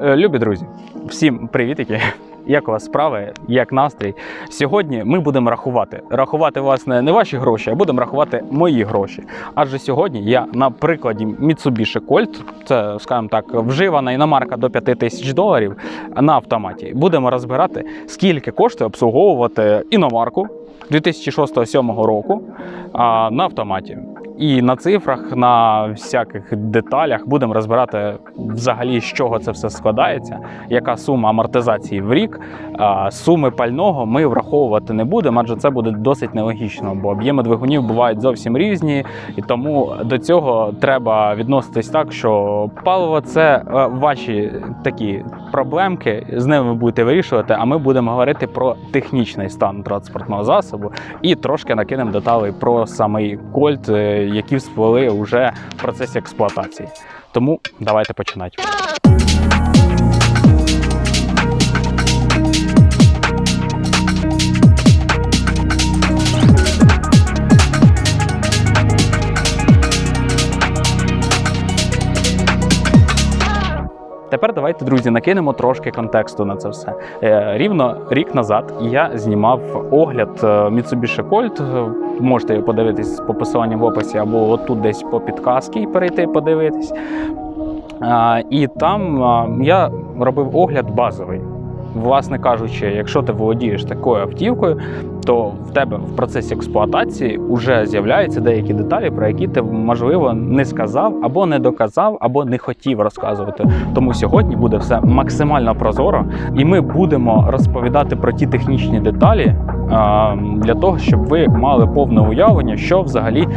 Е, Любі друзі, всім привітики! Як у вас справи? Як настрій? Сьогодні ми будемо рахувати. Рахувати власне не ваші гроші, а будемо рахувати мої гроші. Адже сьогодні я на прикладі Mitsubishi Colt, це, скажімо так, вживана іномарка до 5 тисяч доларів на автоматі. Будемо розбирати, скільки коштує обслуговувати іномарку 2006-2007 року на автоматі. І на цифрах, на всяких деталях будемо розбирати взагалі, з чого це все складається, яка сума амортизації в рік. Суми пального ми враховувати не будемо, адже це буде досить нелогічно, бо об'єми двигунів бувають зовсім різні, і тому до цього треба відноситись так, що паливо це е, ваші такі проблемки, з ними ви будете вирішувати. А ми будемо говорити про технічний стан транспортного засобу і трошки накинемо деталей про самий кольт, е, які всплили вже в процесі експлуатації. Тому давайте починати. Тепер давайте, друзі, накинемо трошки контексту на це все. Е, Рівно рік назад я знімав огляд е, Mitsubishi Colt. Можете подивитись по посиланням в описі або отут десь по підказці перейти подивитись. І там я робив огляд базовий. Власне кажучи, якщо ти володієш такою автівкою, то в тебе в процесі експлуатації вже з'являються деякі деталі, про які ти можливо не сказав, або не доказав, або не хотів розказувати. Тому сьогодні буде все максимально прозоро, і ми будемо розповідати про ті технічні деталі для того, щоб ви мали повне уявлення, що взагалі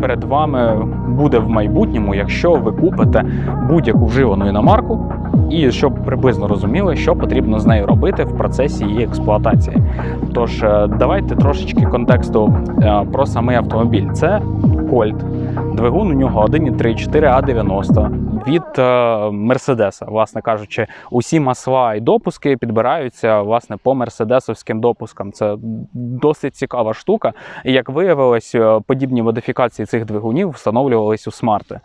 перед вами буде в майбутньому, якщо ви купите будь-яку вживану іномарку, і щоб приблизно розуміли, що потрібно з нею робити в процесі її експлуатації. Тож е, давайте трошечки контексту е, про самий автомобіль. Це Colt. Двигун у нього 1,3 А90 від е, Мерседеса. Власне кажучи, усі масла і допуски підбираються власне по мерседесовським допускам. Це досить цікава штука. І як виявилось, е, подібні модифікації цих двигунів встановлювались у смарти.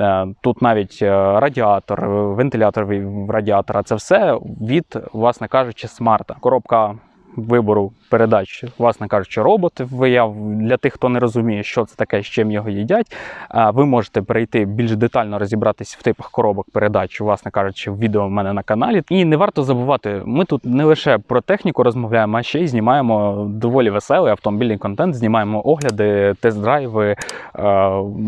Е, Тут навіть радіатор, вентилятор в радіатора це все від, власне кажучи, смарта. Коробка вибору передач, власне кажучи, робот. Я для тих, хто не розуміє, що це таке, з чим його їдять. Ви можете перейти більш детально розібратись в типах коробок передач, власне кажучи, в відео в мене на каналі. І не варто забувати, ми тут не лише про техніку розмовляємо, а ще й знімаємо доволі веселий автомобільний контент. Знімаємо огляди, тест-драйви,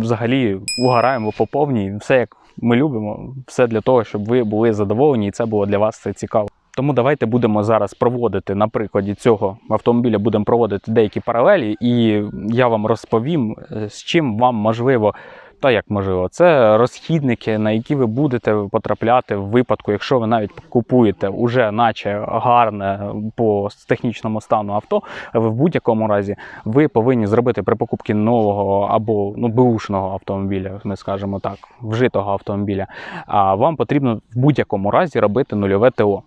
взагалі угораємо по повній. Все як ми любимо, все для того, щоб ви були задоволені, і це було для вас це цікаво. Тому давайте будемо зараз проводити на прикладі цього автомобіля, будемо проводити деякі паралелі, і я вам розповім, е, з чим вам можливо. Та як можливо, це розхідники, на які ви будете потрапляти в випадку, якщо ви навіть купуєте уже наче гарне по технічному стану авто, ви в будь-якому разі ви повинні зробити при покупці нового або ну беушного автомобіля, ми скажемо так, вжитого автомобіля. А вам потрібно в будь-якому разі робити нульове ТО.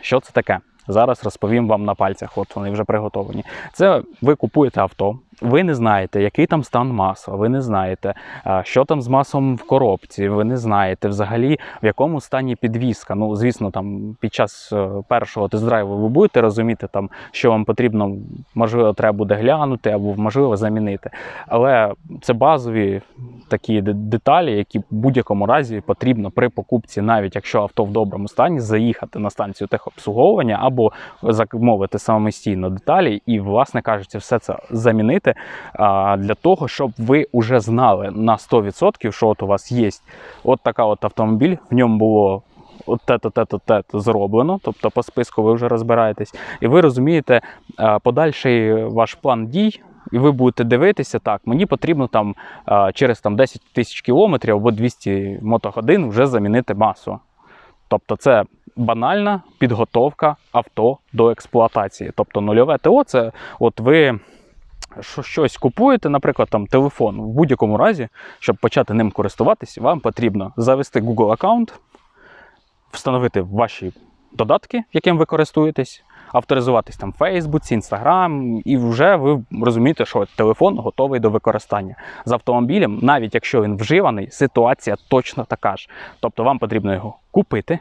Що це таке? Зараз розповім вам на пальцях, от вони вже приготовані. Це ви купуєте авто, ви не знаєте, який там стан масла, ви не знаєте, що там з маслом в коробці, ви не знаєте взагалі, в якому стані підвізка. Ну, звісно, там під час е, першого тест-драйву ви будете розуміти, там, що вам потрібно, можливо, треба буде глянути або можливо замінити. Але це базові такі деталі, які в будь-якому разі потрібно при покупці, навіть якщо авто в доброму стані, заїхати на станцію техобслуговування або замовити самостійно деталі і, власне кажучи, все це замінити для того, щоб ви вже знали на 100%, що от у вас є от така от автомобіль, в ньому було. Те-то, те-то, те-то зроблено, тобто по списку ви вже розбираєтесь, і ви розумієте подальший ваш план дій, і ви будете дивитися, так, мені потрібно там через там, 10 тисяч кілометрів або 200 мотогодин вже замінити масу. Тобто це банальна підготовка авто до експлуатації. Тобто нульове ТО це от ви щось купуєте, наприклад, там телефон. В будь-якому разі, щоб почати ним користуватись, вам потрібно завести Google аккаунт, встановити ваші додатки, яким ви користуєтесь, авторизуватись там в Фейсбуці, Інстаграм, і вже ви розумієте, що телефон готовий до використання. З автомобілем, навіть якщо він вживаний, ситуація точно така ж. Тобто вам потрібно його купити.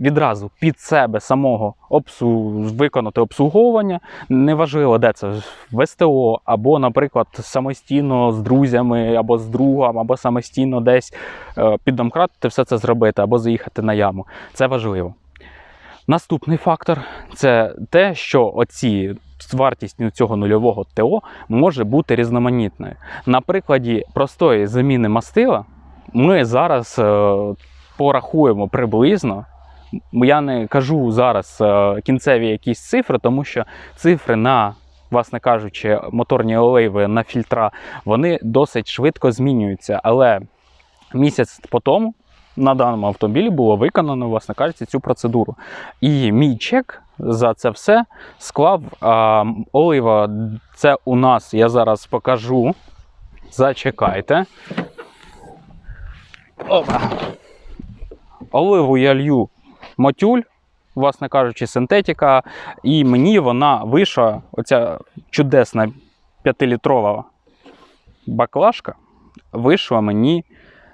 Відразу під себе самого обсу... виконати обслуговування. Неважливо, де це в СТО, або, наприклад, самостійно з друзями, або з другом, або самостійно десь е, піддомкратити все це зробити, або заїхати на яму. Це важливо. Наступний фактор це те, що оці вартість цього нульового ТО може бути різноманітною. На прикладі простої заміни мастила ми зараз е, порахуємо приблизно. Я не кажу зараз е, кінцеві якісь цифри, тому що цифри на, власне кажучи, моторні оливи на фільтра вони досить швидко змінюються. Але місяць по тому на даному автомобілі було виконано, власне кажучи, цю процедуру. І мій чек за це все склав а, олива. Це у нас, я зараз покажу. Зачекайте. Опа. Оливу я лью мотюль, власне кажучи, синтетика. І мені вона вийшла, оця чудесна 5-літрова баклажка, вийшла мені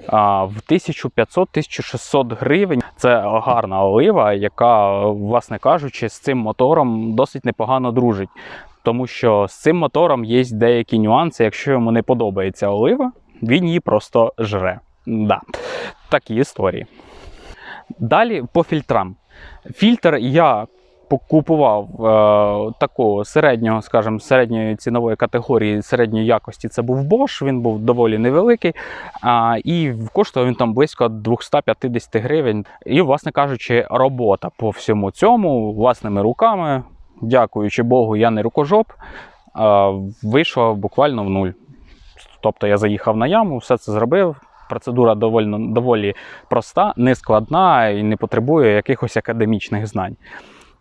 в 1500-1600 гривень. Це гарна олива, яка, власне кажучи, з цим мотором досить непогано дружить. Тому що з цим мотором є деякі нюанси. Якщо йому не подобається олива, він її просто жре. Да. Такі історії. Далі по фільтрам. Фільтр я купував е, такого середнього, скажімо, середньої цінової категорії, середньої якості. Це був Bosch, він був доволі невеликий. А, і коштував він там близько 250 гривень. І, власне кажучи, робота по всьому цьому власними руками, дякуючи Богу, я не рукожоп, а, вийшла буквально в нуль. Тобто я заїхав на яму, все це зробив. Процедура доволі, доволі проста, нескладна і не потребує якихось академічних знань.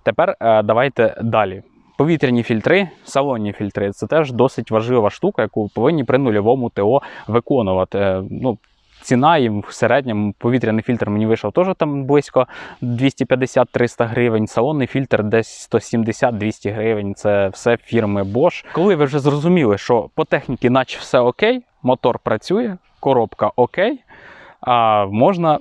Тепер е, давайте далі. Повітряні фільтри, салонні фільтри це теж досить важлива штука, яку повинні при нульовому ТО виконувати. Е, Ну, Ціна їм в середньому повітряний фільтр мені вийшов теж там близько 250-300 гривень. Салонний фільтр десь 170-200 гривень. Це все фірми Bosch. Коли ви вже зрозуміли, що по техніці, наче все окей, мотор працює, коробка окей, а можна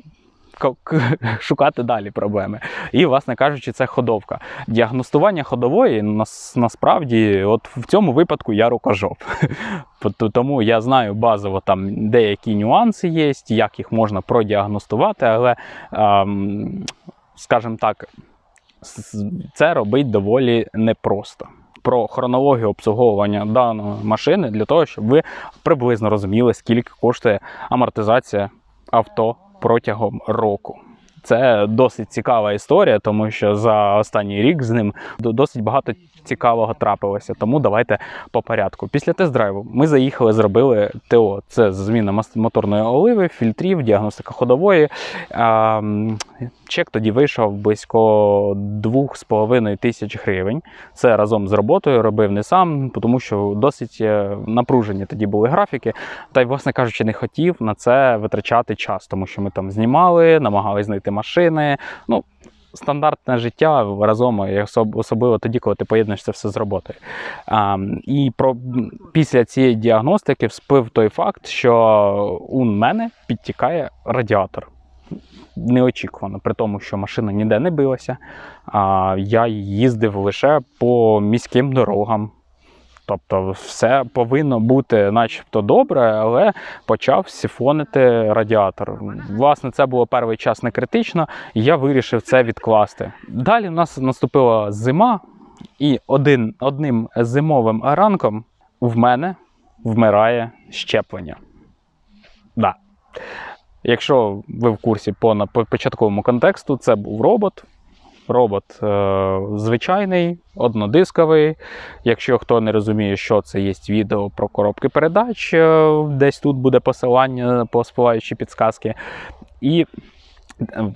шукати далі проблеми. І, власне кажучи, це ходовка. Діагностування ходової нас, насправді, от в цьому випадку я рукожоп. Тому я знаю базово там деякі нюанси є, як їх можна продіагностувати, але, скажімо так, це робить доволі непросто. Про хронологію обслуговування даної машини для того, щоб ви приблизно розуміли, скільки коштує амортизація авто протягом року. Це досить цікава історія, тому що за останній рік з ним досить багато цікавого трапилося. Тому давайте по порядку. Після тест-драйву ми заїхали, зробили ТО. Це зміна моторної оливи, фільтрів, діагностика ходової. Чек тоді вийшов близько 2,5 тисяч гривень. Це разом з роботою робив не сам, тому що досить е, напружені тоді були графіки. Та й, власне кажучи, не хотів на це витрачати час, тому що ми там знімали, намагалися знайти машини. Ну, Стандартне життя разом, особливо тоді, коли ти поєднуєш це все з роботою. А, І про після цієї діагностики всплив той факт, що у мене підтікає радіатор неочікувано, при тому, що машина ніде не билася. А я їздив лише по міським дорогам. Тобто все повинно бути начебто добре, але почав сіфонити радіатор. Власне, це було перший час не критично, і я вирішив це відкласти. Далі в нас наступила зима, і один, одним зимовим ранком в мене вмирає щеплення. Да. Якщо ви в курсі по початковому контексту, це був робот. Робот е, звичайний, однодисковий. Якщо хто не розуміє, що це є відео про коробки передач, е, десь тут буде посилання по спливаючі підсказки. І е,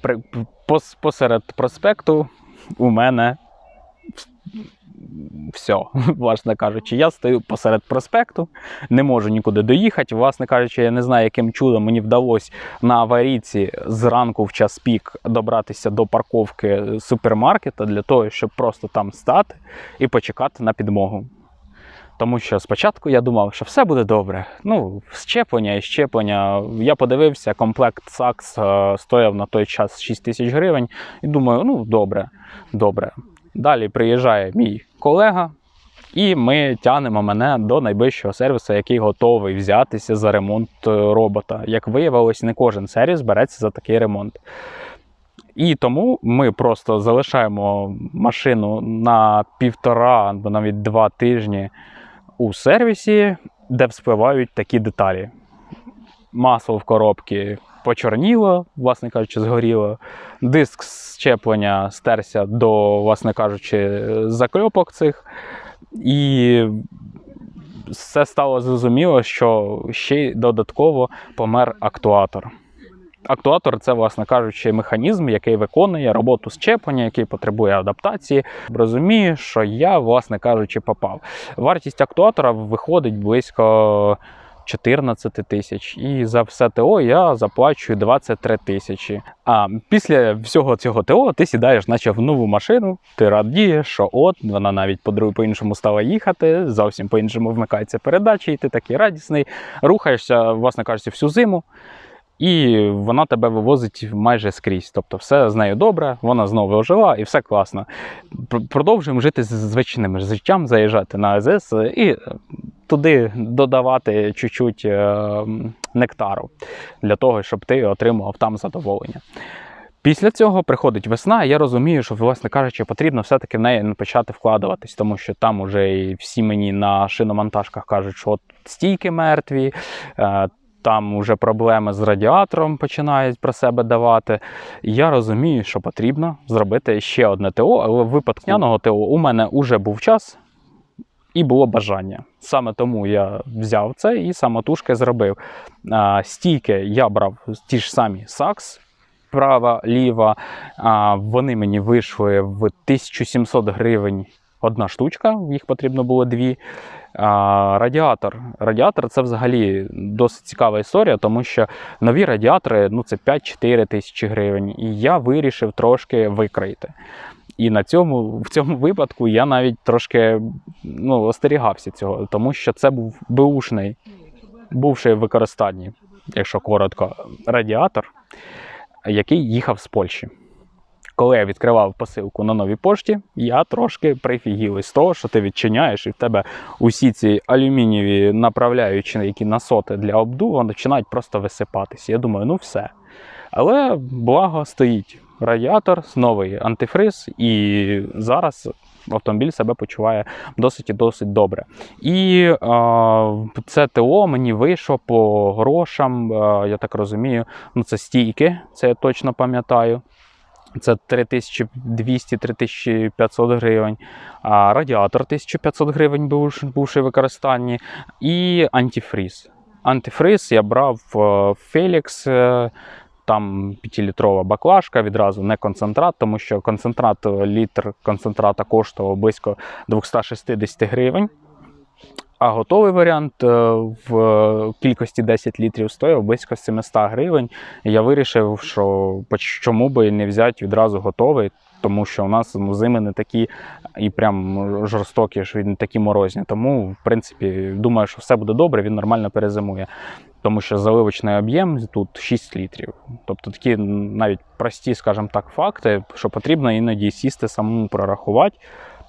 посеред проспекту у мене все, власне кажучи, я стою посеред проспекту, не можу нікуди доїхати. Власне кажучи, я не знаю, яким чудом мені вдалося на аварійці зранку в час пік добратися до парковки супермаркета для того, щоб просто там стати і почекати на підмогу. Тому що спочатку я думав, що все буде добре. Ну, щеплення і щеплення. Я подивився, комплект САКС е, стояв на той час 6 тисяч гривень. І думаю, ну добре, добре. Далі приїжджає мій колега, і ми тягнемо мене до найближчого сервісу, який готовий взятися за ремонт е, робота. Як виявилось, не кожен сервіс береться за такий ремонт. І тому ми просто залишаємо машину на півтора або навіть два тижні у сервісі, де вспливають такі деталі. Масло в коробці почорніло, власне кажучи, згоріло. Диск щеплення стерся до, власне кажучи, закльопок цих. І все стало зрозуміло, що ще й додатково помер актуатор. Актуатор це, власне кажучи, механізм, який виконує роботу щеплення, який потребує адаптації. Розумію, що я, власне кажучи, попав. Вартість актуатора виходить близько 14 тисяч. І за все ТО я заплачую 23 тисячі. А після всього цього ТО ти сідаєш, наче в нову машину, ти радієш, що от вона навіть по по-іншому стала їхати, зовсім по-іншому вмикається передача, і ти такий радісний, рухаєшся, власне кажучи, всю зиму. І вона тебе вивозить майже скрізь. Тобто все з нею добре, вона знову ожила і все класно. Продовжуємо жити з звичним життям, заїжджати на АЗС і туди додавати чуть-чуть е, нектару для того, щоб ти отримував там задоволення. Після цього приходить весна, і я розумію, що, власне кажучи, потрібно все-таки в неї почати вкладуватись, тому що там уже і всі мені на шиномонтажках кажуть, що от стійки мертві, е, там вже проблеми з радіатором починають про себе давати. Я розумію, що потрібно зробити ще одне ТО, але в випадку няного ТО у мене вже був час і було бажання. Саме тому я взяв це і самотужки зробив. Стійки я брав ті ж самі сакс. Права, ліва. Вони мені вийшли в 1700 гривень одна штучка, їх потрібно було дві. А, радіатор. Радіатор це взагалі досить цікава історія, тому що нові радіатори ну, це 5-4 тисячі гривень. І я вирішив трошки викроїти. І на цьому, в цьому випадку я навіть трошки ну, остерігався цього, тому що це був беушний, бувший в використанні, якщо коротко, радіатор, який їхав з Польщі. Коли я відкривав посилку на новій пошті, я трошки прифігів із того, що ти відчиняєш, і в тебе усі ці алюмінієві направляючі, які насоти для обдуву, починають просто висипатися. Я думаю, ну все. Але благо стоїть радіатор, новий антифриз, і зараз автомобіль себе почуває досить і досить добре. І е, це ТО мені вийшло по грошам, е, я так розумію, ну це стійки, це я точно пам'ятаю. Це 3200-3500 гривень, а радіатор 1500 гривень був, бувши використанні, і антифриз. Антифриз я брав е, Felix, е, там 5-літрова баклажка, відразу не концентрат, тому що концентрат, літр концентрата коштував близько 260 гривень. А готовий варіант е, в кількості 10 літрів стояв близько 700 гривень. Я вирішив, що чому би не взяти відразу готовий, тому що у нас ну, зими не такі і прям жорстокі, що не такі морозні. Тому, в принципі, думаю, що все буде добре, він нормально перезимує. Тому що заливочний об'єм тут 6 літрів. Тобто такі навіть прості, скажімо так, факти, що потрібно іноді сісти самому прорахувати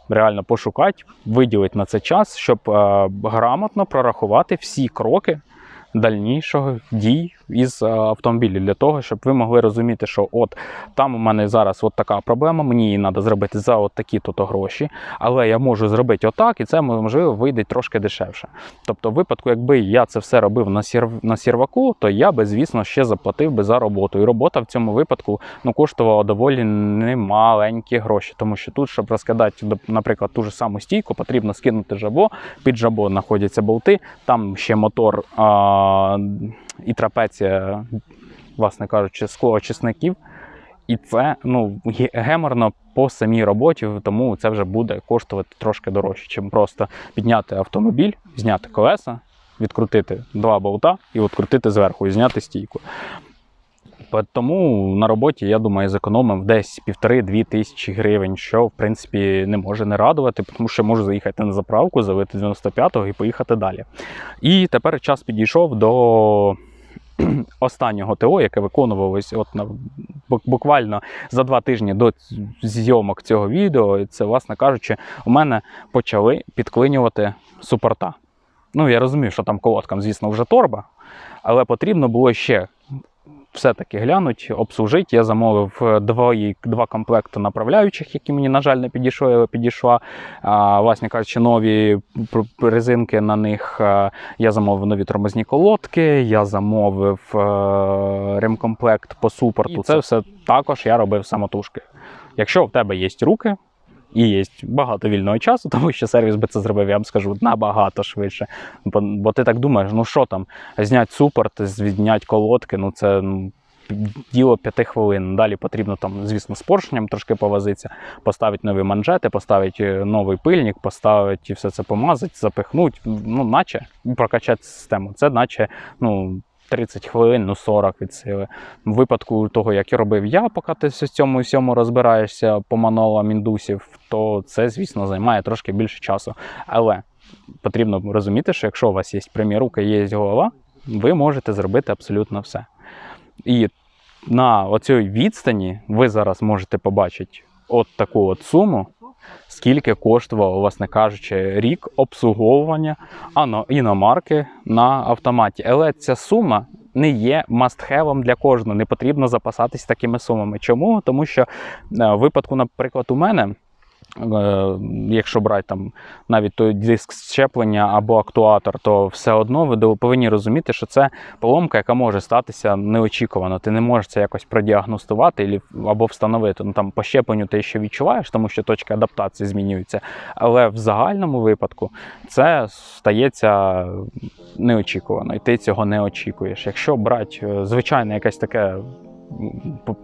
реально пошукати, виділити на це час, щоб е, грамотно прорахувати всі кроки дальнішого дій із е, автомобілів для того, щоб ви могли розуміти, що от там у мене зараз от така проблема, мені її треба зробити за от такі-то гроші, але я можу зробити отак, і це можливо вийде трошки дешевше. Тобто, в випадку, якби я це все робив на сір... на сірваку, то я би, звісно, ще заплатив би за роботу. І робота в цьому випадку ну, коштувала доволі немаленькі гроші, тому що тут, щоб розкидати, наприклад, ту ж саму стійку, потрібно скинути жабо. Під жабо знаходяться болти, там ще мотор і трапеція, власне кажучи, склоочисників. І це ну, геморно по самій роботі, тому це вже буде коштувати трошки дорожче, чим просто підняти автомобіль, зняти колеса, відкрутити два болта і відкрутити зверху і зняти стійку. Тому на роботі, я думаю, зекономив десь півтори-дві тисячі гривень, що в принципі не може не радувати, тому що можу заїхати на заправку, залити 95-го і поїхати далі. І тепер час підійшов до останнього ТО, яке виконувалось от на буквально за два тижні до зйомок цього відео. І Це, власне кажучи, у мене почали підклинювати супорта. Ну, я розумів, що там колодкам, звісно, вже торба, але потрібно було ще все-таки глянуть, обслужити. Я замовив е, двої, два комплекти направляючих, які мені, на жаль, не підійшли, підійшла. А, власне кажучи, нові резинки на них. е, Я замовив нові тормозні колодки, я замовив е, ремкомплект по супорту. Це все також я робив самотужки. Якщо в тебе є руки, і є багато вільного часу, тому що сервіс би це зробив, я вам скажу, набагато швидше. Бо, бо ти так думаєш, ну що там, зняти супорт, зняти колодки, ну це ну, діло п'яти хвилин. Далі потрібно там, звісно, з поршнем трошки повозитися, поставити нові манжети, поставити е, новий пильник, поставити і все це помазати, запихнути, ну, наче прокачати систему. Це наче ну, 30 хвилин, ну 40 від сили. В випадку того, як і робив я, поки ти в цьому всьому розбираєшся по мануалам індусів, то це, звісно, займає трошки більше часу. Але потрібно розуміти, що якщо у вас є прямі руки, є голова, ви можете зробити абсолютно все. І на оцій відстані ви зараз можете побачити от таку от суму, скільки коштував, власне кажучи, рік обслуговування іномарки на автоматі. Але ця сума не є мастхевом для кожного. Не потрібно запасатись такими сумами. Чому? Тому що е, в випадку, наприклад, у мене. Е, Якщо брати там навіть той диск щеплення або актуатор, то все одно ви повинні розуміти, що це поломка, яка може статися неочікувано. Ти не можеш це якось продіагностувати або встановити. Ну там по щепленню ти ще відчуваєш, тому що точки адаптації змінюються. Але в загальному випадку це стається неочікувано, і ти цього не очікуєш. Якщо брати е, звичайне якесь таке.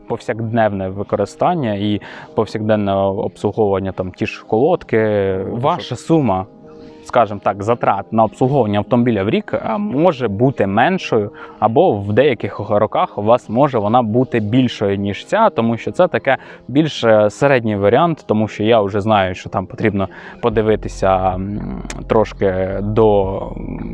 Повсякденне використання і повсякденне обслуговування там ті ж колодки. Ваша сума, скажімо так, затрат на обслуговування автомобіля в рік може бути меншою, або в деяких роках у вас може вона бути більшою, ніж ця, тому що це таке більш е, середній варіант, тому що я вже знаю, що там потрібно подивитися трошки до,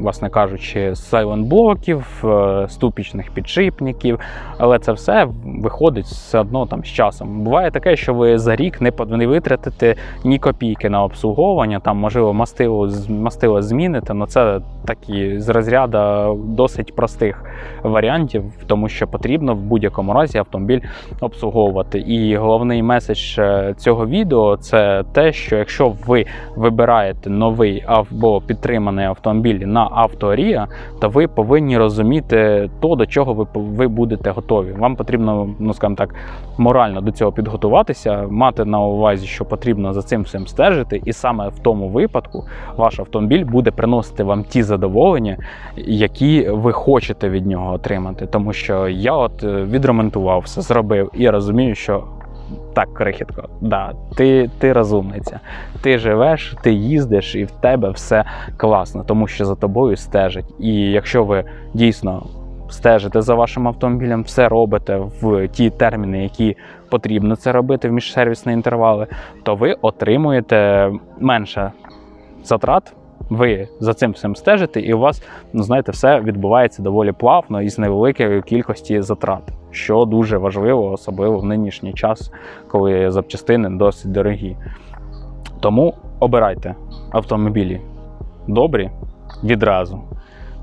власне кажучи, сайлент-блоків, е, ступічних підшипників, але це все виходить все одно там з часом. Буває таке, що ви за рік не, витратите ні копійки на обслуговування, там, можливо, мастило, з- мастило зміните, але це такі з розряду досить простих варіантів, тому що потрібно в будь-якому разі автомобіль обслуговувати. І головний меседж е, цього відео це те, що якщо ви вибираєте новий або підтриманий автомобіль на авторія, то ви повинні розуміти то, до чого ви, ви будете готові. Вам потрібно, ну скажімо так, морально до цього підготуватися, мати на увазі, що потрібно за цим всім стежити, і саме в тому випадку ваш автомобіль буде приносити вам ті задоволення, які ви хочете від нього отримати. Тому що я от е, відремонтував все, зробив, і розумію, що. Так, крихітко, да, ти, ти розумниця. Ти живеш, ти їздиш, і в тебе все класно, тому що за тобою стежать. І якщо ви дійсно стежите за вашим автомобілем, все робите в ті терміни, які потрібно це робити в міжсервісні інтервали, то ви отримуєте менше затрат. Ви за цим всім стежите, і у вас, ну знаєте, все відбувається доволі плавно і з невеликої кількості затрат, що дуже важливо, особливо в нинішній час, коли запчастини досить дорогі. Тому обирайте автомобілі добрі відразу.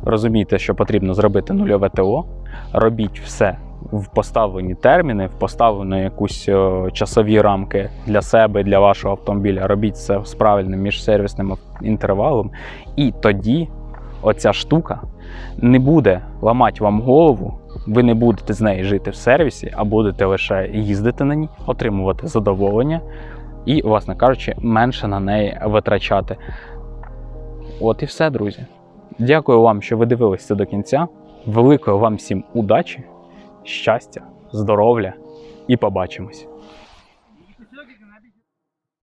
Розумійте, що потрібно зробити нульове ТО, робіть все в поставлені терміни, в поставлені якусь е, часові рамки для себе, для вашого автомобіля. Робіть це з правильним міжсервісним інтервалом, і тоді оця штука не буде ламати вам голову. Ви не будете з нею жити в сервісі, а будете лише їздити на ній, отримувати задоволення і, власне кажучи, менше на неї витрачати. От і все, друзі. Дякую вам, що ви дивилися до кінця. Великої вам всім удачі, щастя, здоров'я і побачимось!